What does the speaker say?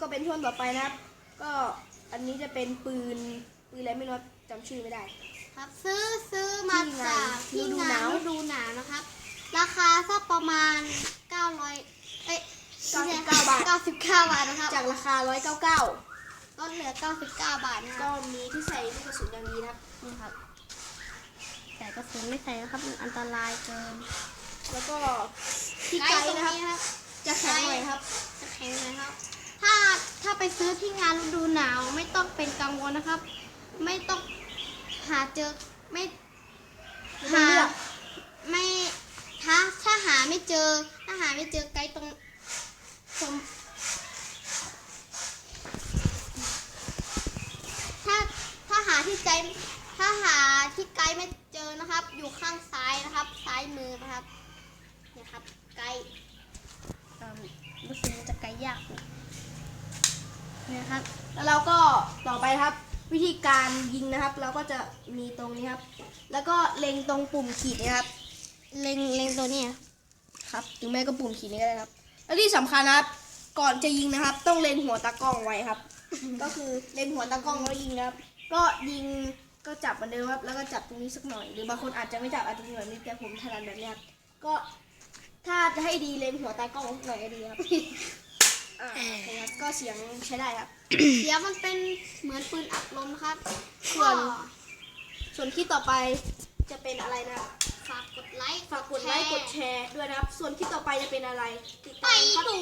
ก็เป็นช่วงต่อไปนะครับ ก็อันนี้จะเป็นปืนปืนอะไรไม่รู้ครับจำชื่อไม่ได้ ครับซื้อซื้อมาที่งานจากที่ฤดูงาหนานวฤดูหนาวนะครับ ราคาสักประมาณ 900 เอ้ย99 บาท 99 บาทนะครับ จากราคา 199ลดเหลือ 99 บาทนะคก็รับมีที่ใส่ลูกกระสุนอย่างดีนะครับนี่ครับแต่กระสุนไม่ใส่นะครับมันอันตรายเกิน แล้วก็ที่ไกด์นะครับ จะแข็งหน่อยครับจะแข็งเลยครับ ถ้าถ้า ไปซื้อที่งานฤดูหนาวไม่ต้องเป็นกังวลนะครับ ไม่ต้องหาเจอไม่ไม่ต้องเลือกไม่ถ้าถ้าหาไม่เจอ ถ้าหาไม่เจอไกด์ตรงสมถ้าถ้าหาที่ใจถ้าหาที่ไกด์ไม่เจอนะครับ อยู่ข้างซ้ายนะครับ ซ้ายมือนะครับเนี่ยครับไกด์เอิ่มรู้สึกว่าจะไกด์ยากห น่อยเนี่ยครับแล้วเราก็ต่อไปครับ วิธีการยิงนะครับ เราก็จะมีตรงนี้ครับ แล้วก็เล็งตรงปุ่มขีดนะครับ เล็งเล็งตัวนี้ครับหรือไม่ก็ปุ่มขีดนี้ก็ได้ครับแล้วที่สำคัญนะครับ ก่อนจะยิงนะครับ ต้องเล็งหัวตากล้องไว้ครับ ก็คือเล็งหัวตากล้องแล้วยิงนะครับ ก็ยิงก็จับมือนเดิมครับแล้วก็จับตรงนี้สักหน่อย หรือบางคนอาจจะไม่จับอาจจะแบบนี้แต่ผมถนัดแบบนี้ครับก็ถ้าจะให้ดีเล็งหัวตากล้องหน่อยดีครับ อ่าโอเคครับก็เสียงใช้ได้ครับเดี๋ยวมันเป็นเหมือนปืนอัดลมนะครับส่วนก็ส่วนคลิปต่อไปจะเป็นอะไรนะครับฝากกดไลค์ฝากกดไลค์กดแชร์ด้วยนะครับ ส่วนคลิปต่อไปจะเป็นอะไรติดไปตามครับ ดู